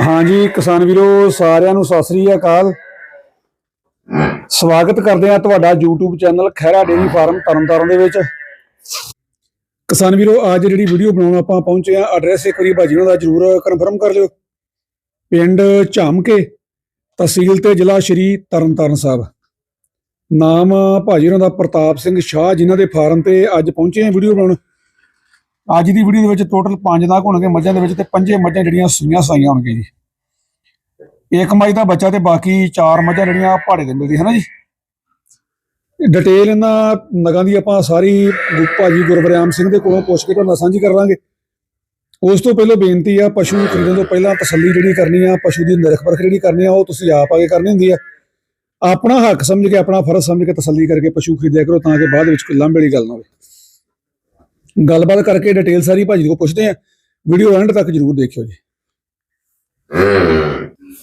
ਹਾਂਜੀ, ਕਿਸਾਨ ਵੀਰੋ, ਸਾਰਿਆਂ ਨੂੰ ਸਤਿ ਸ੍ਰੀ ਅਕਾਲ। ਸਵਾਗਤ ਕਰਦੇ ਆ ਤੁਹਾਡਾ YouTube channel Khaira dairy farm Tarn Taran ਦੇ ਵਿੱਚ। ਕਿਸਾਨ ਵੀਰੋ, ਅੱਜ ਜਿਹੜੀ ਵੀਡੀਓ ਬਣਾਉਣ ਆਪਾਂ ਪਹੁੰਚੇ ਆ ਐਡਰੈਸ ਇੱਕ ਵਾਰੀ ਭਾਜੀ ਉਹਨਾਂ ਦਾ ਜਰੂਰ ਕਨਫਰਮ ਕਰ ਲਿਓ। ਪਿੰਡ ਝਾਮਕੇ, ਤਹਿਸੀਲ ਤੇ ਜ਼ਿਲ੍ਹਾ ਸ਼੍ਰੀ ਤਰਨਤਾਰਨ ਸਾਹਿਬ। ਨਾਮ ਭਾਜੀ ਉਹਨਾਂ ਦਾ ਪ੍ਰਤਾਪ ਸਿੰਘ ਸ਼ਾਹ, ਜਿਨ੍ਹਾਂ ਦੇ ਫਾਰਮ ਤੇ ਅੱਜ ਪਹੁੰਚੇ ਆ ਵੀਡੀਓ ਬਣਾਉਣ। ਅੱਜ ਦੀ ਵੀਡੀਓ ਦੇ ਵਿੱਚ ਟੋਟਲ 5 ਨਾਗ ਹੋਣਗੇ, ਮੱਝਾਂ ਦੇ ਵਿੱਚ ਤੇ ਪੰਜੇ ਮੱਝਾਂ ਜਿਹੜੀਆਂ ਸੂਈਆਂ ਸਾਈਆਂ ਹੋਣਗੇ ਜੀ। ਇੱਕ ਮੱਝ ਦਾ ਬੱਚਾ ਤੇ ਬਾਕੀ ਚਾਰ ਮੱਝਾਂ ਜਿਹੜੀਆਂ ਪਹਾੜੇ ਤੇ ਮਿਲਦੀ ਹੈ ਨਾ ਜੀ ਡਿਟੇਲ ਇਹਨਾਂ ਨਗਾਂ ਦੀ ਆਪਾਂ ਸਾਰੀ ਗੁ- ਭਾਜੀ ਗੁਰਬਰਿਆਮ ਸਿੰਘ ਦੇ ਕੋਲੋਂ ਪੁੱਛ ਕੇ ਤੁਹਾਨੂੰ ਸਾਂਝੀ ਕਰ ਲਾਂਗੇ। ਉਸ ਤੋਂ ਪਹਿਲਾਂ ਬੇਨਤੀ ਆ, ਪਸ਼ੂ ਖਰੀਦਣ ਤੋਂ ਪਹਿਲਾਂ ਤਸੱਲੀ ਜਿਹੜੀ ਕਰਨੀ ਆ, ਪਸ਼ੂ ਦੀ ਨਿਰਖ ਪਰਖ ਜਿਹੜੀ ਕਰਨੀ ਆ, ਉਹ ਤੁਸੀਂ ਆਪ ਆਗੇ ਕਰਨੀ ਹੁੰਦੀ ਆ। ਆਪਣਾ ਹੱਕ ਸਮਝ ਕੇ, ਆਪਣਾ ਫਰਜ਼ ਸਮਝ ਕੇ ਤਸੱਲੀ ਕਰਕੇ ਪਸ਼ੂ ਖਰੀਦਿਆ ਕਰੋ, ਤਾਂ ਕਿ ਬਾਅਦ ਵਿੱਚ ਕੋਈ ਲਾਂਭੇ ਵਾਲੀ ਗੱਲ ਨਾ ਹੋਵੇ। ਗੱਲਬਾਤ ਕਰਕੇ ਡਿਟੇਲ ਸਾਰੀ ਭਾਜੀ ਕੋਲ ਪੁੱਛਦੇ ਆ ਵੀਡੀਓ ਐਂਡ ਤੱਕ ਜਰੂਰ ਦੇਖਿਓ ਜੀ।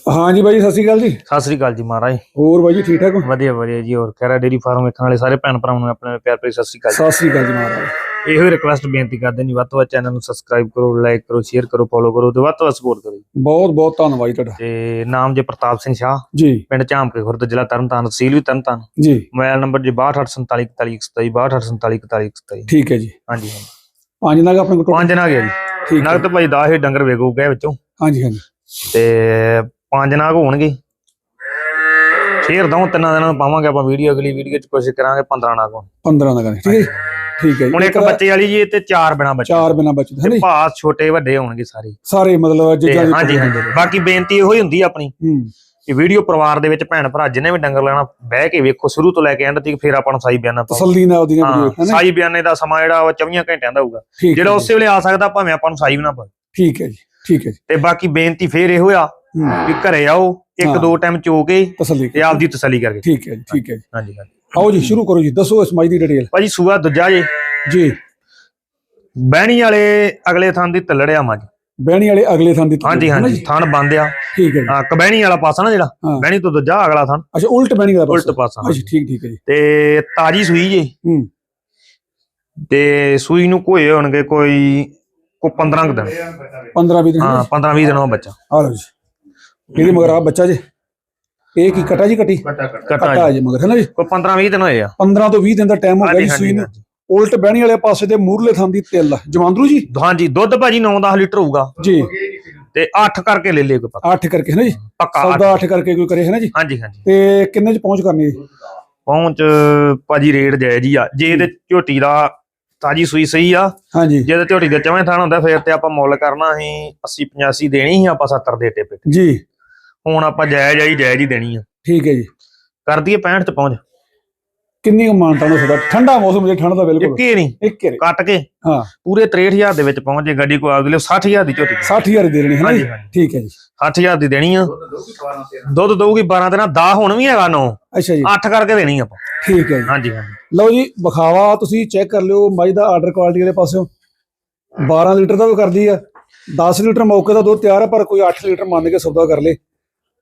ਹਾਂਜੀ ਬਾਈ ਸਤਿ ਸ਼੍ਰੀ ਅਕਾਲ ਜੀ। ਸਤਿ ਸ੍ਰੀ ਅਕਾਲ ਜੀ ਮਹਾਰਾਜ। ਹੋਰ ਬਾਈ ਜੀ ਠੀਕ ਠਾਕ ਹੋ? ਵਧੀਆ ਵਧੀਆ ਜੀ ਹੋਰ ਖੈਰਾ ਡੇਰੀ ਫਾਰਮ ਵੇਖਣ ਵਾਲੇ ਸਾਰੇ ਭੈਣ ਭਰਾਵਾਂ ਨੂੰ ਆਪਣੇ ਪਿਆਰ ਭਰੀ ਸਤਿ ਸ੍ਰੀ ਅਕਾਲ ਸਤਿ ਸ਼੍ਰੀ ਅਕਾਲ ਜੀ ਮਹਾਰਾਜ। ਇਹੋ ਹੀ ਰਿਕੁਐਸਟ ਬੇਨਤੀ ਕਰਦੇ ਜੀ ਵੱਧ ਤੋਂ ਵੱਧ ਚੈਨਲ ਨੂੰ ਸਬਸਕ੍ਰਾਈਬ ਕਰੋ ਲਾਈਕ ਕਰੋ ਸ਼ੇਅਰ ਕਰੋ ਫੋਲੋ ਕਰੋ ਤੇ ਵੱਧ ਤੋਂ ਵੱਧ ਸਪੋਰਟ ਕਰੋ ਜੀ। ਬਹੁਤ ਬਹੁਤ ਧੰਨਵਾਦ ਜੀ ਤੁਹਾਡਾ। ਤੇ ਨਾਮ ਜੇ ਪ੍ਰਤਾਪ ਸਿੰਘ ਸ਼ਾਹ ਜੀ। ਪਿੰਡ ਝਾਮਕੇ ਖੁਰਦ ਜ਼ਿਲ੍ਹਾ ਤਰਨਤਾਰਨ ਤਹਿਸੀਲ ਵੀ ਤਰਨਤਾਰਨ। ਜੀ। ਮੋਬਾਈਲ ਨੰਬਰ ਜੀ 62474127 62474127 ਠੀਕ ਹੈ ਜੀ। ਹਾਂਜੀ ਹਾਂਜੀ। ਪੰਜ ਨਗ ਆਪਣੇ ਕੋਲ? ਪੰਜ ਨਾਗ ਹੈ ਜੀ। ਠੀਕ ਹੈ। ਨਗਦ ਭਾਈ 10 ਹੀ ਡੰਗਰ ਵੇਗੂ ਗਏ ਵਿੱਚੋਂ। ਹਾਂਜੀ ਹਾਂਜੀ। ਤੇ ਪੰਜ ਨਾਗ ਹੋਣਗੇ। ਫੇਰ ਦਊ ਤਿੰਨਾਂ ਦਿਨਾਂ ਨੂੰ ਪਾਵਾਂਗੇ ਆਪਾਂ ਵੀਡੀਓ ਅਗਲੀ ਵੀਡੀਓ ਚ ਕੋਸ਼ਿਸ਼ ਕਰਾਂਗੇ 15 ਨਾਗ ਹੋਣ। 15 ਨਗ ਠੀਕ ਹੈ ਜੀ। ਠੀਕ ਹੈ ਹੁਣ ਇੱਕ ਬੱਚੇ ਵਾਲੀ ਜੀ ਤੇ ਚਾਰ ਬਿਨਾ ਬੱਚੇ। ਚਾਰ ਬਿਨਾ ਬਚਦੇ ਹੈ ਤੇ ਨੀ ਭਾਅ ਛੋਟੇ ਵੱਡੇ ਹੋਣਗੇ ਸਾਰੇ। ਸਾਰੇ ਮਤਲਬ ਜਿੱਦਾਂ ਹਾਂਜੀ ਹਾਂਜੀ। ਬਾਕੀ ਬੇਨਤੀ ਇਹੋ ਹੀ ਹੁੰਦੀ ਆਪਣੀ ਹੂੰ। ਕਿ ਵੀਡੀਓ ਪਰਿਵਾਰ ਦੇ ਵਿੱਚ ਭੈਣ ਭਰਾ ਜਿਹਨੇ ਵੀ ਡੰਗਰ ਲੈਣਾ ਬਹਿ ਕੇ ਵੇਖੋ ਸ਼ੁਰੂ ਤੋਂ ਲੈ ਕੇ ਐਂਡ ਤੱਕ ਫਿਰ ਆਪਾਂ ਨੂੰ ਸਾਈ ਬਿਆਨਾ ਪਾਓ। ਤਸੱਲੀ ਨਾਲ ਉਹਦੀਆਂ ਵੀਡੀਓ ਹੈ ਨਾ ਸਾਈ ਬਿਆਨੇ ਦਾ ਸਮਾਂ ਜਿਹੜਾ ਉਹ 24 ਘੰਟਿਆਂ ਦਾ ਹੋਊਗਾ। ਜਿਹੜਾ ਉਸੇ ਵੇਲੇ ਆ ਸਕਦਾ ਭਾਵੇਂ ਆਪਾਂ ਨੂੰ ਸਾਈ ਵੀ ਨਾ ਪਾਓ। ਠੀਕ ਹੈ ਜੀ ਠੀਕ ਹੈ ਜੀ। ਤੇ ਬਾਕੀ ਬੇਨਤੀ ਫੇਰ ਇਹੋ ਆ ਵੀ ਘਰੇ ਆਓ ਇੱਕ। ਦੋ ਟਾਈਮ ਚੋ ਕੇ ਤੇ ਆਪਦੀ ਤਸੱਲੀ ਕਰਕੇ। ਠੀਕ ਹੈ ਜੀ ਠੀਕ ਹੈ ਜੀ। ਹਾਂਜੀ ਹਾਂਜੀ। ਆਓ ਜੀ ਸ਼ੁਰੂ ਕਰੋ ਜੀ ਦੱਸੋ ਇਸ ਮਾਈ ਦੀ ਡਿਟੇਲ। ਭਾਜੀ ਸੂਆ ਦੂਜਾ ਜੇ। ਜੀ। ਬਹਿਣੀ ਵਾਲੇ ਅਗਲੇ ਥਾਂ ਦੀ ਤੱਲੜਿਆ ਮੱਝ ਬਹਿਣੀ ਵਾਲੇ ਅਗਲੇ ਥਾਂ ਦੀ ਹਾਂਜੀ ਹਾਂਜੀ? ਥਣ ਬੰਦ ਆ। ਠੀਕ ਹੈ ਹਾਂ, ਕਬਹਿਣੀ ਵਾਲਾ ਪਾਸਾ ਨਾ ਜਿਹੜਾ। ਬਹਿਣੀ ਤੋਂ ਦੂਜਾ ਅਗਲਾ ਥਣ ਅੱਛਾ ਉਲਟ ਬਹਿਣੀ ਵਾਲਾ ਉਲਟ ਪਾਸਾ। ਪਾਸਾ ਅੱਛਾ ਠੀਕ ਠੀਕ ਹੈ ਜੀ। ਤੇ ਤਾਜੀ ਸੂਈ ਜੇ। ਹੂੰ। ਤੇ ਸੂਈ ਨੂੰ ਕੋਏ ਹੋਣਗੇ ਕੋਈ ਕੋ 15 ਕੁ ਦਿਨ। 15 20 ਦਿਨ। ਹਾਂ 15 20 ਦਿਨ ਉਹ ਬੱਚਾ। ਆ ਲਓ ਜੀ। ਇਹਦੇ ਮਗਰ ਆ ਬੱਚਾ ਜੀ। ਇਹ ਕੀ ਕਟਾ ਜੀ ਕਟੀ? ਕੱਟਾ ਕਟਾ। ਜੀ। ਮਗਰ ਹੈ ਨਾ ਜੀ? ਕੋਈ 15 20 ਦਿਨ ਹੋਏ ਆ। 15 ਤੋਂ 20 ਦਿਨ ਦਾ ਟਾਈਮ ਹੋ ਗਿਆ ਜੀ ਸੂਈ ਨੂੰ। ਉਲਟ ਬਹਿਣੀ ਵਾਲੇ ਪਾਸੇ ਤੇ ਮੂਰਲੇ ਥਾਂ ਦੀ ਤਿਲ। ਜਮਾਂਦਰੂ ਜੀ? ਹਾਂਜੀ ਦੁੱਧ ਭਾਜੀ 9-10 ਲੀਟਰ ਹੋਊਗਾ। ਜੀ। ਤੇ 8 ਕਰਕੇ ਲੈ ਲਿਓ ਕੋਈ ਪੱਕਾ। 8 ਕਰਕੇ ਹੈ ਨਾ ਜੀ? ਪੱਕਾ ਅੱਠ। ਸੌਦਾ 8 ਕਰਕੇ ਕੋਈ ਕਰੇ ਹੈ ਨਾ ਜੀ? ਹਾਂਜੀ ਹਾਂਜੀ। ਤੇ ਕਿੰਨੇ ਚ ਪਹੁੰਚ ਕਰਨੀ ਹੈ ਜੀ? ਪਹੁੰਚ ਭਾਜੀ ਰੇਟ ਜਾਇਜ਼ ਹੀ ਆ। ਜੇ ਤੇ ਝੋਟੀ ਦਾ ਤਾਜੀ ਸੂਈ ਸਹੀ ਆ ਹਾਂਜੀ। ਜੇ ਤੇ ਝੋਟੀ ਦੇ ਚਵੇਂ ਥਾਣ ਹੁੰਦਾ ਫਿਰ ਤੇ ਆਪਾਂ ਮੁੱਲ ਕਰਨਾ ਸੀ 80 85 ਦੇਣੀ ਸੀ ਆਪਾਂ 70 ਦੇ ਟੇਪੇ ਤੇ ਜੀ। ਹੁਣ ਆਪਾਂ ਜਾਇਜ਼ ਆਈ ਜਾਇਜ਼ ਹੀ ਦੇਣੀ ਆ। ਠੀਕ ਹੈ ਜੀ। ਕਰ ਦਈਏ 65 ਚ ਪਹੁੰਚ। ਕਿੰਨੀ ਮਾਨਤਾ ਨੂੰ ਸਦਾ ਠੰਡਾ ਮੌਸਮ ਜੇ ਠੰਡ ਦਾ ਬਿਲਕੁਲ। ਇੱਕੇ ਨਹੀਂ ਇੱਕ ਕੱਟ ਕੇ। ਹਾਂ। ਪੂਰੇ 63000 ਦੇ ਵਿੱਚ ਪਹੁੰਚ ਜੇ ਗੱਡੀ ਕੋ ਅਗਲੇ 60000 ਦੀ ਝੋਟੀ। 60000 ਦੇ ਦੇਣੀ ਹੈ ਨਾ ਜੀ। ਠੀਕ ਹੈ ਜੀ। 60000 ਦੀ ਦੇਣੀ ਆ। ਦੁੱਧ ਦਊਗੀ 12 ਦਿਨਾਂ 10 ਹੁਣ ਵੀ ਹੈਗਾ 9 ਅੱਛਾ ਜੀ। 8 ਕਰਕੇ ਦੇਣੀ ਆਪਾਂ। ਠੀਕ ਹੈ ਜੀ। ਹਾਂਜੀ ਹਾਂਜੀ। ਲਓ ਜੀ ਵਿਖਾਵਾ ਤੁਸੀਂ ਚੈੱਕ ਕਰ ਲਿਓ ਮੱਝ ਦਾ ਆਰਡਰ ਕੁਆਲਿਟੀ ਵਾਲੇ ਪਾਸਿਓਂ। 12 ਲੀਟਰ ਦਾ ਵੀ ਕਰਦੀ ਆ। 10 ਲੀਟਰ ਮੌਕੇ ਦਾ ਦੁੱਧ ਤਿਆਰ ਆ ਪਰ ਕੋਈ 8 ਲੀਟਰ ਮੰਨ ਕੇ ਸੌਦਾ ਕਰ ਲੇ।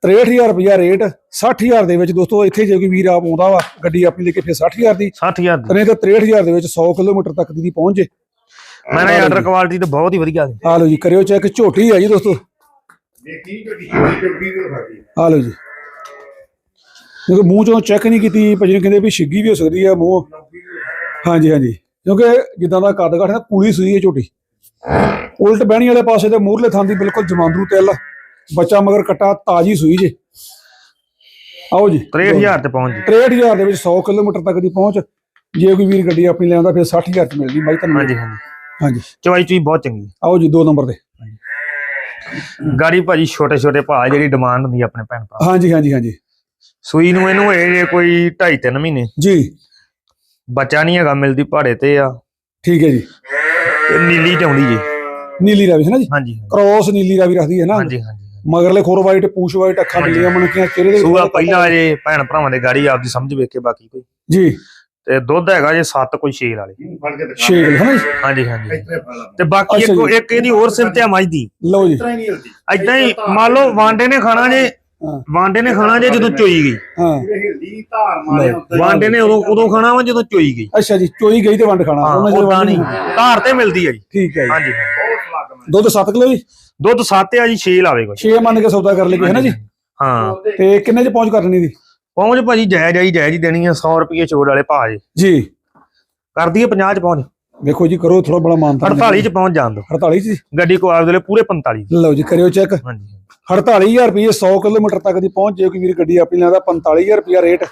63000 ਰੁਪਇਆ ਰੇਟ 60000 ਦੇ ਵਿੱਚ ਦੋਸਤੋ ਇੱਥੇ ਜੇ ਕੋਈ ਵੀਰ ਆਪ ਆਉਂਦਾ ਵਾ ਗੱਡੀ ਆਪਣੀ ਲੈ ਕੇ ਫਿਰ 60000 ਦੀ। 60000 ਦੀ। ਨਹੀਂ ਤਾਂ 63000 ਦੇ ਵਿੱਚ 100 ਕਿਲੋਮੀਟਰ ਤੱਕ ਦੀ ਪਹੁੰਚ ਜੇ। ਮੈਂ ਨਾ ਆਰਡਰ ਕੁਆਲਿਟੀ ਤੇ ਬਹੁਤ ਹੀ ਵਧੀਆ ਸੀ ਆ ਲਓ ਜੀ ਕਰਿਓ ਚੈੱਕ ਝੋਟੀ ਆ ਜੀ ਦੋਸਤੋ। ਆ ਲਓ ਜੀ। ਦੇਖੋ ਮੂੰਹ ਚੋਂ ਚੈੱਕ ਨਹੀਂ ਕੀਤੀ ਭਾਜੀ ਨੇ ਕਹਿੰਦੇ ਵੀ ਛਿੱਗੀ ਵੀ ਹੋ ਸਕਦੀ ਆ ਮੂੰਹ। ਹਾਂਜੀ ਹਾਂਜੀ। ਕਿਉਂਕਿ ਜਿੱਦਾਂ ਦਾ ਕੱਦ ਕਾਠ ਹੈ ਪੂਰੀ ਸੂਈ ਹੈ ਝੋਟੀ। ਉਲਟ ਬਹਿਣੀ ਵਾਲੇ ਪਾਸੇ ਤੇ ਮੂਰਲੇ ਥਾਂ ਦੀ ਬਿਲਕੁਲ ਜਮਾਂਦਰੂ ਤਿਲ। ਬੱਚਾ ਮਗਰ ਕਟਾ ਤਾਜੀ ਸੂਈ ਜੇ। ਆਓ ਜੀ। 63000 ਤੇ ਪਹੁੰਚ ਜੀ। 63000 ਦੇ ਵਿੱਚ 100 ਕਿਲੋਮੀਟਰ ਤੱਕ ਦੀ ਪਹੁੰਚ। ਜੇ ਕੋਈ ਵੀਰ ਗੱਡੀ ਆਪਣੀ ਲੈਂਦਾ ਫਿਰ 60000 ਚ ਮਿਲਦੀ। ਬਾਈ ਤੁਹਾਨੂੰ ਹਾਂਜੀ ਹਾਂਜੀ। ਹਾਂਜੀ। ਚਵਾਈ ਚੂਈ ਬਹੁਤ ਚੰਗੀ। ਆਓ ਜੀ ਦੋ ਨੰਬਰ ਤੇ। ਗਾੜੀ ਭਾਜੀ ਛੋਟੇ ਛੋਟੇ ਭਾਅ ਜਿਹੜੀ ਡਿਮਾਂਡ ਹੁੰਦੀ ਆਪਣੇ ਭੈਣ ਭਰਾ ਹਾਂਜੀ ਹਾਂਜੀ ਹਾਂਜੀ। ਸੂਈ ਨੂੰ ਇਹਨੂੰ ਜੇ ਕੋਈ 2.5 3 ਮਹੀਨੇ। ਜੀ। ਬੱਚਾ ਨਹੀਂ ਹੈਗਾ ਮਿਲਦੀ ਪਹਾੜੇ ਤੇ ਆ। ਠੀਕ ਹੈ ਜੀ। ਨੀਲੀ ਚ ਆਉਂਦੀ ਜੀ। ਨੀਲੀ ਰਾਵੀ ਹੈ ਨਾ ਜੀ? ਹਾਂਜੀ ਕ੍ਰੋਸ ਨੀਲੀ ਰਾਵੀ ਰੱਖਦੀ ਹੈ ਨਾ। ਹਾਂਜੀ। ਮਗਰਲੇ ਖੋਰ ਵਾਈਟ ਪੂਛ ਵਾਈਟ ਅੱਖਾਂ ਬਿੱਲੀਆਂ ਮਣਕੀਆਂ ਚਿਹਰੇ ਦੇ ਸੂਆ ਪਹਿਲਾਂ ਜੇ ਭੈਣ ਭਰਾਵਾਂ ਦੇ ਗਾੜੀ ਆਪਦੀ ਸਮਝ ਵੇਖ ਕੇ ਬਾਕੀ ਕੋਈ। ਜੀ। ਤੇ ਦੁੱਧ ਹੈਗਾ ਜੇ 7 ਕੋਈ 6 ਵਾਲੇ। ਸ਼ੇਕ ਹੈ ਨਾ ਜੀ? ਹਾਂਜੀ ਹਾਂਜੀ। ਤੇ ਬਾਕੀ ਇੱਕ। ਇੱਕ ਇਹਦੀ ਹੋਰ ਸਿਫਤ ਆ ਮੱਝ ਦੀ ਲਓ ਜੀ। ਐਦਾਂ ਹੀ ਮੰਨ ਲਓ ਵਾਂਡੇ ਨੇ ਖਾਣਾ ਜੇ ਹਾਂ। ਵਾਂਡੇ ਨੇ ਖਾਣਾ ਜੇ ਜਦੋਂ ਚੋਈ ਗਈ। ਹਾਂ। ਵਾਂਡੇ ਨੇ ਉਦੋਂ ਉਦੋਂ ਖਾਣਾ ਵਾ ਜਦੋਂ ਚੋਈ ਗਈ। ਅੱਛਾ ਜੀ ਚੋਈ ਗਈ ਤੇ ਵੰਡ ਖਾਣਾ। ਹਾਂ ਉਹਨਾਂ ਜਦੋਂ ਨਹੀਂ। ਧਾਰ ਤੇ ਮਿਲਦੀ ਹੈ ਜੀ। ਠੀਕ ਹੈ ਜੀ। ਹਾਂਜੀ। ਦੁੱਧ 7 ਕਿਲੋ ਜੀ? ਦੁੱਧ 7 ਆ ਜੀ 6 ਲਾਵੇ ਕੋਈ 6 ਮੰਨ ਕੇ ਸੌਦਾ ਕਰ ਲਈਏ ਹੈ ਨਾ ਜੀ? ਹਾਂ। ਤੇ ਕਿੰਨੇ ਚ ਪਹੁੰਚ ਕਰਨੀ ਦੀ? ਪਹੁੰਚ ਭਾਜੀ ਜਾਇਜ਼ ਆਈ ਜਾਇਜ਼ ਹੀ ਦੇਣੀ ਆ 100 ਰੁਪਏ ਛੋੜ ਵਾਲੇ ਭਾਅ ਜੀ। ਜੀ। ਕਰ ਦਈਏ 50 ਚ ਪਹੁੰਚ। ਵੇਖੋ ਜੀ ਕਰੋ ਥੋੜਾ ਬੜਾ ਮਾਨਤਾ 48 ਚ ਪਹੁੰਚ ਜਾਣ ਦੋ 48 ਚ ਗੱਡੀ ਕੋ ਆਪਦੇ ਲਈ ਪੂਰੇ 45 ਲਓ ਜੀ ਕਰਿਓ ਚੈੱਕ। ਹਾਂਜੀ 48000 ਰੁਪਏ 100 ਕਿਲੋਮੀਟਰ ਤੱਕ ਦੀ ਪਹੁੰਚ ਜੇ ਕੋਈ ਵੀਰ ਗੱਡੀ ਆਪਣੀ ਲੈਂਦਾ 45000 ਰੁਪਏ ਰੇਟ।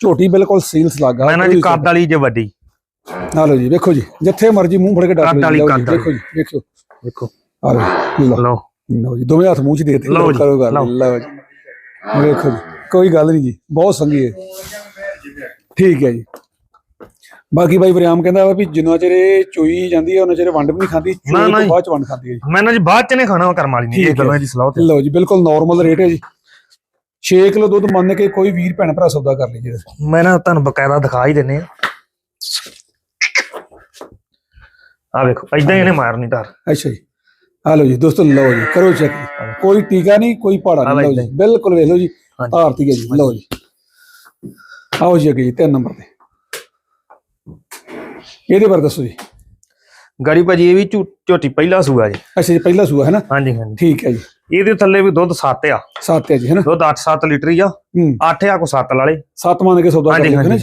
ਝੋਟੀ ਬਿਲਕੁਲ ਸੀਲਸ ਲੱਗਾ ਮੈਂ ਨਾ ਜੀ ਕੱਦ ਵਾਲੀ ਜੇ ਵੱਡੀ। ਆ ਲਓ ਜੀ ਵੇਖੋ ਜੀ ਜਿੱਥੇ ਮਰਜ਼ੀ ਮੂੰਹ ਫੜ ਕੇ ਕੱਦ ਲਓ ਵਾਲੀ, ਜੀ, ਕੱਦ ਦੇਖੋ। ਆ ਲਓ ਲਓ। ਲਓ। ਜੀ ਦੋਵੇਂ ਹੱਥ ਮੂੰਹ 'ਚ ਦੇ ਲਓ ਜੀ, ਕਰੋ ਗੱਲ। ਲਓ। ਲਓ ਜੀ। ਵੇਖੋ ਜੀ ਕੋਈ ਗੱਲ ਨਹੀਂ ਜੀ ਬਹੁਤ ਸੰਗੀ ਹੈ। ਠੀਕ ਹੈ ਜੀ। ਬਾਕੀ ਬਾਈ ਵਰਿਆਮ ਕਹਿੰਦਾ ਵਾ ਵੀ ਜਿੰਨਾ ਚਿਰ ਇਹ ਚੋਈ ਜਾਂਦੀ ਹੈ ਉਹਨਾਂ ਚਿਰ ਵੰਡ ਵੀ ਨਹੀਂ ਖਾਂਦੀ ਚੋਈ ਨਾ, ਤੋਂ ਜੀ। ਬਾਅਦ ਚ ਵੰਡ ਖਾਂਦੀ ਹੈ ਜੀ। ਮੈਂ ਨਾ ਜੀ ਬਾਅਦ ਚ ਨੇ ਖਾਣਾ ਕਰਮ ਵਾਲੀ ਨਹੀਂ ਠੀਕ ਇਹ ਗੱਲਾਂ ਹੈ। ਦੀ ਸਲਾਹ ਤੇ। ਲਓ ਜੀ ਬਿਲਕੁਲ ਨਾਰਮਲ ਰੇਟ ਹੈ ਜੀ। 6 ਕਿਲੋ ਦੁੱਧ ਮੰਨ ਕੇ ਕੋਈ ਵੀਰ ਭੈਣ ਭਰਾ ਸੌਦਾ ਕਰ ਲਈ ਜੀ ਮੈਂ ਨਾ ਤੁਹਾਨੂੰ ਬਕਾਇਦਾ ਦਿਖਾ ਹੀ ਦਿੰਨੇ ਆ ਆ ਵੇਖੋ ਐਦਾਂ ਹੀ ਇਹਨੇ ਮਾਰਨੀ ਧਾਰ। ਅੱਛਾ ਜੀ। ਆ ਲਓ ਜੀ ਦੋਸਤੋ ਲਓ ਜੀ ਕਰੋ ਚੈੱਕ ਕੋਈ ਟੀਕਾ ਨਹੀਂ ਕੋਈ ਪਹਾੜਾ ਆ ਨਹੀਂ ਲਓ ਜੀ ਬਿਲਕੁਲ ਵੇਖ ਲਓ ਜੀ ਹੈ ਜੀ ਲਓ ਜੀ। ਆਓ ਜੀ ਅੱਗੇ ਜੀ ਨੰਬਰ ਤੇ। ਇਹਦੇ ਬਾਰੇ ਦੱਸੋ ਜੀ। ਗਾੜੀ ਭਾਜੀ ਇਹ ਵੀ ਝੋਟੀ ਪਹਿਲਾ ਸੂਆ ਜੀ। ਅੱਛਾ ਜੀ ਪਹਿਲਾ ਸੂਆ ਹੈ ਨਾ ਹਾਂਜੀ ਹਾਂਜੀ। ਠੀਕ ਹੈ ਜੀ। ਇਹਦੇ ਥੱਲੇ ਵੀ ਦੁੱਧ 7 ਆ। ਸੱਤ ਹੈ ਜੀ ਹੈ ਨਾ ਦੁੱਧ 8-7 ਲੀਟਰ ਹੀ ਆ। ਹੂੰ। 8 ਆ ਕੋ 7 ਵਾਲੇ ਸੱਤ ਮੰਨ ਕੇ ਸੌਦਾ ਕਰ ਹਾਂਜੀ ਲਿਆ ਹੈ ਨਾ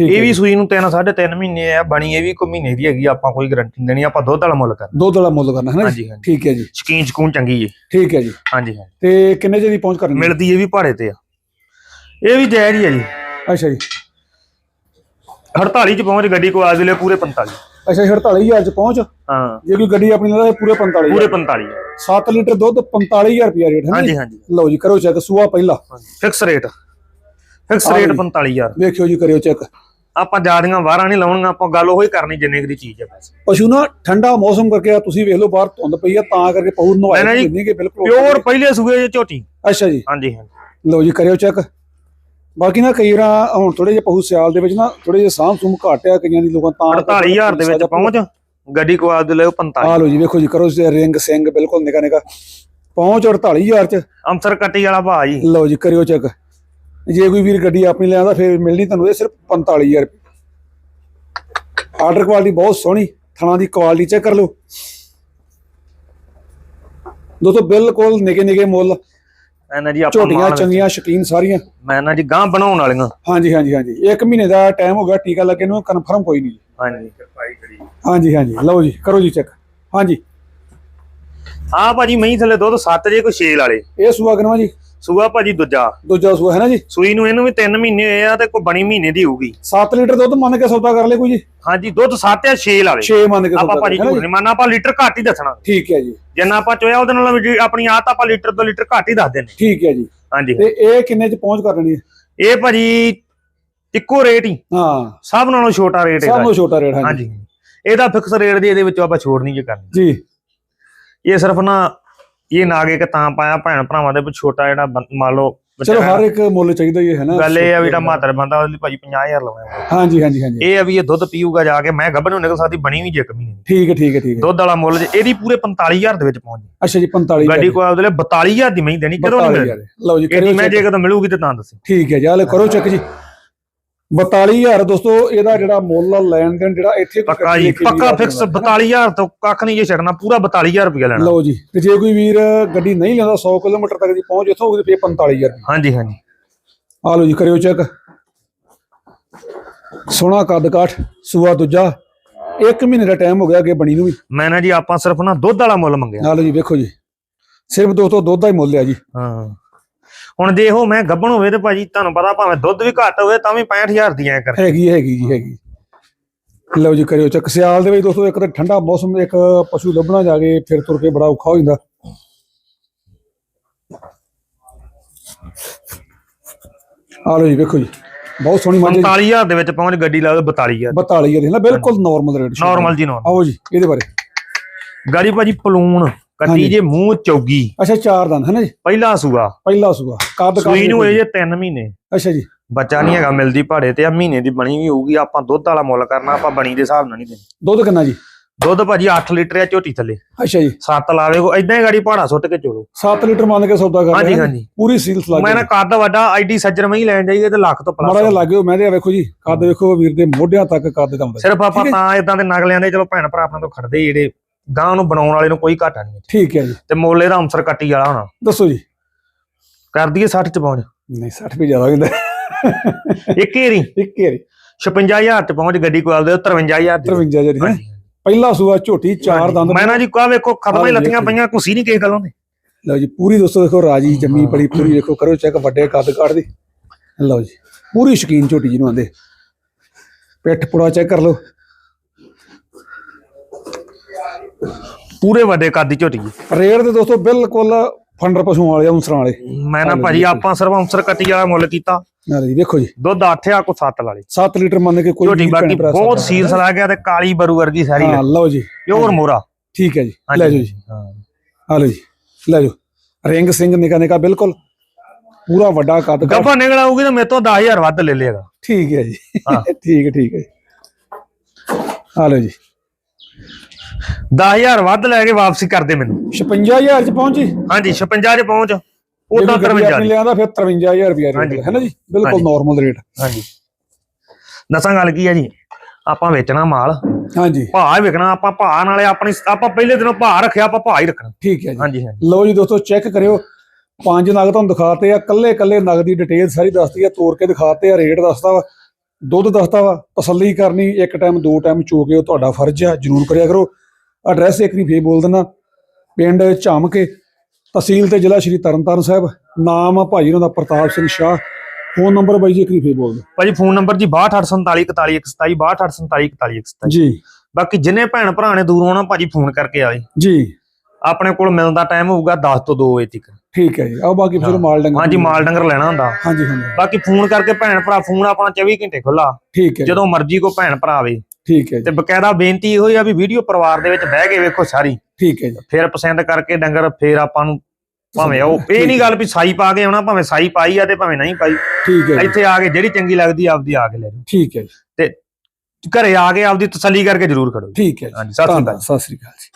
ਇਹ ਹੈ ਵੀ। ਸੂਈ ਨੂੰ 3 3.5 ਮਹੀਨੇ ਆ ਬਣੀ ਇਹ ਵੀ ਕੋ ਮਹੀਨੇ ਦੀ ਹੈਗੀ ਆਪਾਂ ਕੋਈ ਗਾਰੰਟੀ ਨਹੀਂ ਦੇਣੀ ਆਪਾਂ ਦੁੱਧ ਵਾਲਾ ਮੁੱਲ ਕਰਨਾ। ਦੁੱਧ ਵਾਲਾ ਮੁੱਲ ਕਰਨਾ ਹੈ ਨਾ ਜੀ? ਠੀਕ ਹੈ ਜੀ। ਸ਼ਕੀਨ ਸ਼ਕੂਨ ਚੰਗੀ ਜੀ। ਠੀਕ ਹੈ ਜੀ। ਹਾਂਜੀ ਹਾਂਜੀ। ਤੇ ਕਿੰਨੇ ਜੇ ਦੀ ਪਹੁੰਚ ਕਰਨੀ? ਹੈ? ਮਿਲਦੀ ਇਹ ਵੀ ਪਹਾੜੇ ਤੇ ਆ। ਇਹ ਵੀ ਜਾਇਜ਼ ਹੀ ਜੀ। ਅੱਛਾ ਜੀ। 48 ਚ ਪਹੁੰਚ ਗੱਡੀ ਕੋ ਆਜ ਲੈ ਪੂਰੇ 45 ਅੱਛਾ ਜੀ, 48000 ਚ ਪਹੁੰਚ? ਹਾਂ। ਜੇ ਕੋਈ ਗੱਡੀ ਆਪਣੀ ਲੈਂਦਾ ਪੂਰੇ 45 ਪੂਰੇ 45 7 ਲੀਟਰ ਦੁੱਧ 45000 ਰੁਪਿਆ ਰੇਟ ਹੈ? ਹਾਂਜੀ ਹਾਂਜੀ। ਲਓ ਜੀ ਕਰੋ ਚੈੱਕ ਸੂਆ ਪਹਿਲਾ। ਫਿਕਸ ਰੇਟ ਫਿਕਸ ਰੇਟ ਜੀ। 45000 ਵੇਖਿਓ ਜੀ ਕਰਿਓ ਚੈੱਕ। ਆਪਾਂ ਜਿਆਦੀਆਂ ਵਾਰਾਂ ਨਹੀਂ ਲਾਉਣੀਆਂ ਆਪਾਂ ਗੱਲ ਉਹੀ ਕਰਨੀ ਜਿੰਨੇ ਦੀ ਚੀਜ਼ ਹੈ ਬਸ। ਪਸ਼ੂ ਨਾ ਠੰਡਾ ਮੌਸਮ ਕਰਕੇ ਆ ਤੁਸੀਂ ਵੇਖ ਲਓ ਬਾਹਰ ਧੁੰਦ ਪਈ ਆ ਤਾਂ ਕਰਕੇ ਪਹੂ ਨਹੀਂ, ਨਹੀਂ ਕਿ ਬਿਲਕੁਲ ਪਿਓਰ ਪਹਿਲੇ ਸੂਏ ਜੇ ਝੋਟੀ। ਅੱਛਾ ਜੀ। ਹਾਂਜੀ ਹਾਂਜੀ। ਲਓ ਜੀ ਕਰਿਓ ਚੈੱਕ। ਬਾਕੀ ਨਾ ਕਈ ਵਾਰ ਹੁਣ ਥੋੜੇ ਜਿਹਾ ਪਹੂ ਸਿਆਲ ਦੇ ਵਿੱਚ ਨਾ ਥੋੜੇ ਜਿਹਾ ਸਾਂਭ ਸੁੰਭ ਘੱਟ ਆ ਕਈਆਂ ਦੀ ਲੋਕਾਂ ਤਾਂ 48000 ਦੇ ਵਿੱਚ ਪਹੁੰਚ ਗੱਡੀ ਕੋ ਆਜ ਲੈ 45 ਆ ਲਓ ਜੀ ਵੇਖੋ ਜੀ ਕਰੋ ਜੀ ਰਿੰਗ ਸਿੰਘ ਬਿਲਕੁਲ ਨਿਕਾ ਨਿਕਾ ਪਹੁੰਚ 48000 ਚ। ਅੰਸਰ ਕੱਟੀ ਵਾਲਾ ਭਾਅ ਜੀ। ਲਓ ਜੀ ਕਰਿਓ ਚੈੱਕ। ਜੇ ਕੋਈ ਵੀਰ ਗੱਡੀ ਆਪਣੀ ਲੈਂਦਾ ਫਿਰ ਮਿਲਣੀ ਤੁਹਾਨੂੰ ਇਹ ਸਿਰਫ 45000 ਰੁਪਏ। ਆਰਡਰ ਕੁਆਲਿਟੀ ਬਹੁਤ ਸੋਹਣੀ ਥਣਾ ਦੀ ਕੁਆਲਿਟੀ ਚੈੱਕ ਕਰ ਲਓ। ਦੋਸਤੋ ਬਿਲਕੁਲ ਨਿਕੇ ਨਿਕੇ ਮੁੱਲ ਮੈਂ ਨਾ ਜੀ ਆਪਾਂ ਝੋਟੀਆਂ ਚੰਗੀਆਂ ਸ਼ਕੀਨ ਸਾਰੀਆਂ। ਮੈਂ ਨਾ ਜੀ ਗਾਂ ਬਣਾਉਣ ਵਾਲੀਆਂ। ਹਾਂਜੀ ਹਾਂਜੀ ਹਾਂਜੀ। ਇੱਕ ਮਹੀਨੇ ਦਾ ਟਾਈਮ ਹੋ ਗਿਆ ਟੀਕਾ ਲੱਗੇ ਨੂੰ ਕਨਫਰਮ ਕੋਈ ਨਹੀਂ ਹਾਂਜੀ। ਹਾਂਜੀ ਹਾਂਜੀ। ਲਓ ਜੀ ਕਰੋ ਜੀ ਚੈੱਕ ਹਾਂਜੀ। ਆ ਭਾਜੀ ਮਹੀਂ ਥੱਲੇ ਦੁੱਧ 7 ਜੇ ਕੋਈ 6 ਵਾਲੇ। ਇਹ ਸੂਆ ਕਿਨਵਾ ਜੀ? ਸੂਆ ਭਾਜੀ ਦੂਜਾ। ਦੂਜਾ ਸੂਆ ਹੈ ਨਾ ਜੀ? ਸੂਈ ਨੂੰ ਇਹਨੂੰ ਵੀ 3 ਮਹੀਨੇ ਹੋਏ ਆ ਤੇ ਕੋਈ ਬਣੀ ਮਹੀਨੇ ਦੀ ਹੋਊਗੀ। 7 ਲੀਟਰ ਦੁੱਧ ਮੰਨ ਕੇ ਸੌਦਾ ਕਰ ਲੈ ਕੋਈ ਜੀ? ਹਾਂਜੀ ਦੁੱਧ 7 ਆ 6 ਵਾਲੇ 6 ਮੰਨ ਕੇ ਆਪਾਂ ਭਾਜੀ ਝੂਠ ਨਹੀਂ ਮੰਨਣਾ ਆਪਾਂ ਲੀਟਰ ਘੱਟ ਹੀ ਦੱਸਣਾ। ਠੀਕ ਹੈ ਜੀ। ਜਿੰਨਾ ਆਪਾਂ ਚੋਇਆ ਉਹਦੇ ਨਾਲ ਆਪਣੀ ਆਤ ਆਪਾਂ ਲੀਟਰ ਤੋਂ ਲੀਟਰ ਘੱਟ ਹੀ ਦੱਸਦੇ ਨੇ ਠੀਕ ਹੈ ਜੀ। ਹਾਂਜੀ। ਤੇ ਇਹ ਕਿੰਨੇ ਚ ਪਹੁੰਚ ਕਰਨੀ ਹੈ? ਇਹ ਭਾਜੀ ਇੱਕੋ ਰੇਟ ਹੀ। ਹਾਂ। ਸਭ ਨਾਲੋਂ ਛੋਟਾ ਰੇਟ ਸਭ ਇਹਦਾ ਤੋਂ ਛੋਟਾ ਰੇਟ ਹਾਂਜੀ। ਹਾਂਜੀ। ਇਹਦਾ ਫਿਕਸ ਰੇਟ ਦੀ ਇਹਦੇ ਵਿੱਚੋਂ ਆਪਾਂ ਛੋੜ ਨਹੀਂ ਜੇ ਕਰਨੀ। ਜੀ। ਇਹ ਸਿਰਫ ਨਾ ਇਹ ਨਾਗੇ ਕਿ ਤਾਂ ਪਾਇਆ ਭੈਣ ਭਰਾਵਾਂ ਦੇ ਵਿੱਚ ਛੋਟਾ ਜਿਹੜਾ ਬੰ- ਮੰਨ ਲਓ ਚਲੋ ਹਰ ਇੱਕ ਮੁੱਲ ਚਾਹੀਦਾ ਹੀ ਹੈ ਨਾ ਗੱਲ ਇਹ ਆ ਵੀ ਜਿਹੜਾ ਮਾਤਰ ਬੰਦਾ ਉਹਦੇ ਲਈ ਭਾਜੀ 50000 ਲਵਾਇਆ ਹਾਂਜੀ ਹਾਂਜੀ ਹਾਂਜੀ। ਇਹ ਆ ਵੀ ਇਹ ਦੁੱਧ ਪੀਊਗਾ ਜਾ ਕੇ ਮੈਂ ਗੱਭਰ ਨੂੰ ਨਿਕਲ ਸਕਦੀ ਬਣੀ ਵੀ ਜੇ ਨਹੀਂ ਠੀਕ ਹੈ ਠੀਕ ਹੈ ਠੀਕ ਹੈ। ਦੁੱਧ ਵਾਲਾ ਮੁੱਲ ਜੇ ਇਹਦੀ ਪੂਰੇ 45000 ਦੇ ਵਿੱਚ ਪਹੁੰਚ ਜਾਏ। ਅੱਛਾ ਜੀ 45 ਗੱਡੀ ਕੋਲ ਉਹਦੇ ਲਈ 42000 ਦੀ ਮਹੀਂ ਦੇਣੀ ਕਦੋਂ ਨਹੀਂ ਮਿਲਣੀ। ਲਓ ਜੀ ਇਹਦੀ ਕਰਿਓ ਮੈਂ check। ਜੇ ਕਦੋਂ ਮਿਲੂਗੀ ਤੇ ਤਾਂ ਦੱਸੀ। ਠੀਕ ਹੈ ਜੀ ਕਰੋ ਚੈੱਕ ਜੀ। 42000 ਦੋਸਤੋ ਇਹਦਾ ਜਿਹੜਾ ਮੁੱਲ ਲੈਣ ਦੇਣ ਜਿਹੜਾ ਇੱਥੇ ਪੱਕਾ ਜੀ ਪੱਕਾ ਫਿਕਸ ਹੈ ਨਾ। 42000 ਤੋਂ ਕੱਖ ਨਹੀਂ ਜੇ ਛੱਡਣਾ ਪੂਰਾ 42000 ਰੁਪਏ ਲੈਣਾ। ਲਓ ਜੀ ਤੇ ਜੇ ਕੋਈ ਵੀਰ ਗੱਡੀ ਨਹੀਂ ਲੈਂਦਾ 100 ਕਿਲੋਮੀਟਰ ਤੱਕ ਦੀ ਪਹੁੰਚ ਇੱਥੋਂ ਉਹਦੇ ਫੇ 45000 ਹਾਂਜੀ ਹਾਂਜੀ। ਆ ਲਓ ਜੀ ਕਰਿਓ ਚੈੱਕ। ਸੋਹਣਾ ਕੱਦ ਕਾਠ ਸੂਆ ਦੂਜਾ। ਇੱਕ ਮਹੀਨੇ ਦਾ ਟਾਈਮ ਹੋ ਗਿਆ ਅੱਗੇ ਬਣੀ ਨੂੰ ਵੀ। ਮੈਂ ਨਾ ਜੀ ਆਪਾਂ ਸਿਰਫ ਨਾ ਦੁੱਧ ਵਾਲਾ ਮੁੱਲ ਮੰਗਿਆ। ਆ ਲਓ ਜੀ ਵੇਖੋ ਜੀ। ਸਿਰਫ ਦੋਸਤੋ ਦੁੱਧ ਦਾ ਹੀ ਮੁੱਲ ਆ ਜੀ। ਹਾਂ। ਹੁਣ ਜੇ ਉਹ ਮੈਂ ਗੱਭਣ ਹੋਵੇ ਤੇ ਭਾਜੀ ਤੁਹਾਨੂੰ ਪਤਾ ਭਾਵੇਂ ਦੁੱਧ ਵੀ ਘੱਟ ਹੋਵੇ ਤਾਂ ਵੀ 65000 ਦੀ ਐ ਕਰ। ਹੈਗੀ ਹੈਗੀ ਜੀ ਹੈਗੀ। ਲਓ ਜੀ ਕਰਿਓ ਚੱਕ। ਸਿਆਲ ਦੇ ਵਿੱਚ ਦੋਸਤੋ ਇੱਕ ਤਾਂ ਠੰਡਾ ਮੌਸਮ ਇੱਕ ਪਸ਼ੂ ਲੱਭਣਾ ਜਾ ਕੇ ਫਿਰ ਤੁਰ ਕੇ ਬੜਾ ਔਖਾ ਹੋ ਜਾਂਦਾ। ਆ ਲਓ ਜੀ ਵੇਖੋ ਜੀ। ਬਹੁਤ ਸੋਹਣੀ ਜੀ। 45000 ਦੇ ਵਿੱਚ ਪਹੁੰਚ ਗੱਡੀ ਲਾ 42000 42 ਦੀ ਨਾ ਬਿਲਕੁਲ ਨਾਰਮਲ ਰੇਟ ਨਾਰਮਲ ਜੀ ਨਾਰਮਲ ਆਓ ਜੀ ਇਹਦੇ ਬਾਰੇ। ਗਾੜੀ ਭਾਜੀ ਪਲੂਣ। ਕੱਟੀ। ਜੇ ਮੂੰਹ ਚੌਗੀ। ਅੱਛਾ ਚਾਰ ਦੰਦ ਹੈ ਨਾ ਜੀ? ਪਹਿਲਾ ਸੂਆ। ਪਹਿਲਾ ਸੂਆ। ਕੱਦ ਸੂਈ ਨੂੰ ਇਹ ਜੀ। ਜੇ 3 ਮਹੀਨੇ। ਅੱਛਾ ਜੀ। ਬੱਚਾ ਨਹੀਂ ਹੈਗਾ ਮਿਲਦੀ ਭਾੜੇ ਤੇ ਆ ਮਹੀਨੇ ਦੀ ਬਣੀ ਵੀ ਹੋਊਗੀ। ਆਪਾਂ ਦੁੱਧ ਵਾਲਾ ਮੁੱਲ ਕਰਨਾ ਆਪਾਂ ਬਣੀ ਦੇ ਹਿਸਾਬ ਨਾਲ ਨਹੀਂ ਦੇਣੀ। ਦੁੱਧ ਕਿੰਨਾ ਜੀ? ਦੁੱਧ ਭਾਜੀ 8 ਲੀਟਰ ਆ ਝੋਟੀ ਥੱਲੇ। ਅੱਛਾ ਜੀ। 7 ਲਾਵੇ ਕੋ ਇਦਾਂ ਹੀ ਗਾੜੀ ਪਹਾੜਾ ਸੁੱਟ ਕੇ ਚੋਲੋ। 7 ਲੀਟਰ ਮੰਨ ਕੇ ਸੌਦਾ ਕਰ ਹਾਂਜੀ ਹਾਂਜੀ। ਪੂਰੀ ਸੀਲਸ ਲੱਗ ਮੈਂ ਨਾ ਕੱਦ ਵੱਡਾ ਆਈਡੀ ਸੱਜਰ ਮੈਂ ਹੀ ਲੈਣ ਜਾਈਏ ਤੇ ਲੱਖ ਤੋਂ ਮਾੜਾ ਜਿਹਾ ਪਲੱਸ ਲੱਗਿਓ ਮੈਂ ਤੇ ਵੇਖੋ ਜੀ ਕੱਦ ਵੇਖੋ ਵੀਰ ਦੇ ਮੋਢਿਆਂ ਤੱਕ ਕੱਦ ਦਾ ਹੁੰਦਾ ਸਿਰਫ ਆਪਾਂ ਤਾਂ ਇਦਾਂ ਦੇ ਨਗਲਿਆਂ ਦੇ ਚਲੋ ਭੈਣ ਭਰਾ ਆਪਣੇ ਤੋਂ ਖੜਦੇ ਜਿਹੜੇ ਗਾਂ ਨੂੰ ਬਣਾਉਣ ਵਾਲੇ ਨੂੰ ਕੋਈ ਘਾਟਾ ਨਹੀਂ ਠੀਕ ਹੈ ਜੀ। ਤੇ ਮੋਲੇ ਦਾ ਅੰਸਰ ਕੱਟੀ ਵਾਲਾ ਹੋਣਾ। ਦੱਸੋ ਜੀ। ਕਰ ਦਈਏ 60 ਚ ਪਹੁੰਚ। ਨਹੀਂ 60 ਵੀ ਜ਼ਿਆਦਾ ਹੁੰਦਾ ਇੱਕ ਏਰੀ। ਇੱਕ ਹੀ 56000 ਚ ਪਹੁੰਚ ਗੱਡੀ ਕੋਲ ਦੇ 53000 ਦੀ। 53 ਜਿਹੜੀ ਹੈ। ਹਾਂਜੀ। ਪਹਿਲਾ ਸੂਆ ਝੋਟੀ ਚਾਰ ਦੰਦ। ਮੈਂ ਨਾ ਜੀ ਕਾ ਵੇਖੋ ਖਤਮ ਲੱਤੀਆਂ। ਪਈਆਂ ਕੁਸੀ ਨਹੀਂ ਕਿਸੇ ਗੱਲੋਂ ਦੇ। ਲਓ ਜੀ ਪੂਰੀ ਦੋਸਤੋ ਦੇਖੋ ਰਾਜੀ ਜੰਮੀ। ਬੜੀ ਪੂਰੀ ਦੇਖੋ ਕਰੋ ਚੈੱਕ ਵੱਡੇ ਕੱਦ ਕਾੜ ਦੀ। ਲਓ ਜੀ ਪੂਰੀ ਸ਼ਕੀਨ ਝੋਟੀ ਜਿਹਨੂੰ ਆਂਦੇ। ਪਿੱਠ ਪੁੜਾ ਚੈੱਕ ਕਰ ਲਓ। ਪੂਰੇ ਵੱਡੇ ਕੱਦ ਦੀ ਝੋਟੀ ਜੀ ਰੇਟ ਦੇ ਦੋਸਤੋ ਬਿਲਕੁਲ ਫੰਡਰ ਪਸ਼ੂਆਂ ਵਾਲੇ ਉਨਸਰਾਂ ਵਾਲੇ। ਮੈਂ ਨਾ ਭਾਜੀ। ਆਪਾਂ ਸਿਰਫ ਅੰਸਰ ਕੱਟੀ ਵਾਲਾ ਮੁੱਲ ਕੀਤਾ। ਨਾ ਜੀ ਵੇਖੋ ਜੀ। ਦੁੱਧ 8 ਆ ਕੋ 7 ਵਾਲੇ 7 ਲੀਟਰ ਮੰਨ ਕੇ ਕੋਈ ਝੋਟੀ ਬਾਕੀ ਬਹੁਤ। ਸੀਲ ਸਲਾ ਗਿਆ ਤੇ ਕਾਲੀ ਬਰੂ ਵਰਗੀ ਸਾਰੀ ਹਾਂ। ਲਓ ਜੀ। ਪਿਓਰ ਮੋਰਾ। ਠੀਕ ਹੈ ਜੀ। ਲੈ ਜਾਓ ਜੀ। ਹਾਂ। ਆ ਲਓ ਜੀ। ਲੈ ਜਾਓ। ਰਿੰਗ ਸਿੰਘ ਨਿਕਾ ਨਿਕਾ ਬਿਲਕੁਲ। ਪੂਰਾ ਵੱਡਾ ਕੱਦ ਗੱਬਾ ਨਿਕਲ ਆਊਗੀ ਤਾਂ ਮੇਰੇ ਤੋਂ 10000 ਵੱਧ ਲੈ ਲੇਗਾ ਠੀਕ ਹੈ ਜੀ। ਹਾਂ। ਠੀਕ ਹੈ ਠੀਕ ਹੈ ਆ ਲਓ ਜੀ। 10000 ਵੱਧ ਲੈ ਕੇ ਵਾਪਸੀ ਕਰਦੇ ਮੈਨੂੰ। 56000 ਚ ਪਹੁੰਚੀ ਹਾਂਜੀ 56 ਚ ਪਹੁੰਚ। ਉਦਾਂ ਜੇ ਕੋਈ ਗੱਡੀ 53 ਆਪਣੀ ਲਿਆਂਦਾ ਫਿਰ 53000 ਰੁਪਿਆ ਹਾਂਜੀ। ਰੇਟ ਹੈ ਨਾ ਜੀ? ਬਿਲਕੁਲ। ਨਾਰਮਲ ਰੇਟ ਹਾਂਜੀ। ਦੱਸਾਂ ਗੱਲ ਕੀ ਹੈ ਜੀ? ਆਪਾਂ ਵੇਚਣਾ ਮਾਲ। ਹਾਂਜੀ। ਭਾਅ ਵਿਕਣਾ ਆਪਾਂ ਭਾਅ ਨਾਲੇ ਆਪਣੀ ਆਪਾਂ ਪਹਿਲੇ ਦਿਨੋਂ ਭਾਅ ਰੱਖਿਆ ਆਪਾਂ ਭਾਅ ਹੀ ਰੱਖਣਾ। ਠੀਕ ਹੈ ਜੀ। ਹਾਂਜੀ ਹਾਂਜੀ। ਲਓ ਜੀ ਦੋਸਤੋ ਚੈੱਕ ਕਰਿਓ। ਪੰਜ ਨਗ ਤੁਹਾਨੂੰ ਦਿਖਾਤੇ ਆ ਕੱਲੇ ਕੱਲੇ ਨਗ ਦੀ ਡਿਟੇਲ ਸਾਰੀ ਦੱਸਦੀ ਆ ਤੋੜ ਕੇ ਦਿਖਾਤੇ ਆ ਰੇਟ ਦੱਸਦਾ ਵਾ ਦੁੱਧ ਦੱਸਦਾ ਵਾ ਤਸੱਲੀ ਕਰਨੀ ਇੱਕ ਟਾਈਮ ਦੋ ਟਾਈਮ ਚੋ ਕੇ ਉਹ ਤੁਹਾਡਾ ਫਰਜ਼ ਆ ਜਰੂਰ ਕਰਿਆ ਕਰੋ। ਐਡਰੈਸ ਇੱਕ ਨਹੀਂ ਫੇਰ ਬੋਲ ਦਿੰਦਾ। ਪਿੰਡ ਝਾਮਕੇ ਤਹਿਸੀਲ ਤੇ ਜ਼ਿਲ੍ਹਾ ਸ਼੍ਰੀ ਤਰਨਤਾਰਨ ਸਾਹਿਬ। ਨਾਮ ਆ ਭਾਜੀ ਉਹਨਾਂ ਦਾ ਪ੍ਰਤਾਪ ਸਿੰਘ ਸ਼ਾਹ। ਫੋਨ ਨੰਬਰ ਬਾਈ ਜੀ ਇੱਕ ਨਹੀਂ ਫੇਰ ਬੋਲ ਦਿਓ। ਭਾਜੀ ਫੋਨ ਨੰਬਰ ਜੀ 6284414127 6284414127 ਜੀ। ਬਾਕੀ ਜਿੰਨੇ ਭੈਣ ਭਰਾ ਨੇ ਦੂਰੋਂ ਆਉਣਾ ਭਾਜੀ ਫੋਨ ਕਰਕੇ ਆਵੇ। ਜੀ। ਆਪਣੇ ਕੋਲ ਮਿਲਣ ਦਾ ਟਾਈਮ ਹੋਊਗਾ 10 ਤੋਂ 2 ਵਜੇ ਤੱਕ। ਠੀਕ ਹੈ ਜੀ। ਆਓ ਬਾਕੀ ਫਿਰ ਮਾਲ ਡੰਗਰ ਹਾਂਜੀ ਮਾਲ ਡੰਗਰ ਲੈਣਾ ਹੁੰਦਾ। ਹਾਂਜੀ ਹਾਂਜੀ। ਬਾਕੀ ਫੋਨ ਕਰਕੇ ਭੈਣ ਭਰਾ ਫੋਨ ਆਪਣਾ 24 ਘੰਟੇ ਖੁੱਲਾ ਠੀਕ ਹੈ ਜਦੋਂ ਮਰਜ਼ੀ ਕੋ ਭੈਣ ਭਰਾ ਆਵੇ। ਠੀਕ ਹੈ ਤੇ ਬਕਾਇਦਾ ਬੇਨਤੀ ਇਹੋ ਹੀ ਆ ਵੀ ਵੀਡੀਓ ਪਰਿਵਾਰ ਦੇ ਵਿੱਚ ਬਹਿ ਕੇ ਵੇਖੋ ਸਾਰੀ। ਠੀਕ ਹੈ ਜੀ। ਫਿਰ ਪਸੰਦ ਕਰਕੇ ਡੰਗਰ ਫਿਰ ਆਪਾਂ ਨੂੰ ਭਾਵੇਂ ਉਹ ਇਹ ਨਹੀਂ ਗੱਲ ਵੀ ਸਾਈ ਪਾ ਕੇ ਆਉਣਾ ਭਾਵੇਂ ਸਾਈ ਪਾਈ ਆ ਤੇ ਭਾਵੇਂ ਨਹੀਂ ਪਾਈ। ਠੀਕ ਹੈ ਇੱਥੇ ਆ ਕੇ ਜਿਹੜੀ ਚੰਗੀ ਲੱਗਦੀ ਆਪਦੀ ਆ ਕੇ ਲੈ ਜਾਓ। ਠੀਕ ਹੈ ਜੀ। ਘਰੇ ਆ ਕੇ ਆਪਦੀ ਤਸੱਲੀ ਕਰਕੇ ਜ਼ਰੂਰ ਖੜੋ ਠੀਕ ਹੈ ਹਾਂਜੀ ਸਤਿ ਸ਼੍ਰੀ ਅਕਾਲ ਸਤਿ ਸ੍ਰੀ ਅਕਾਲ ਜੀ।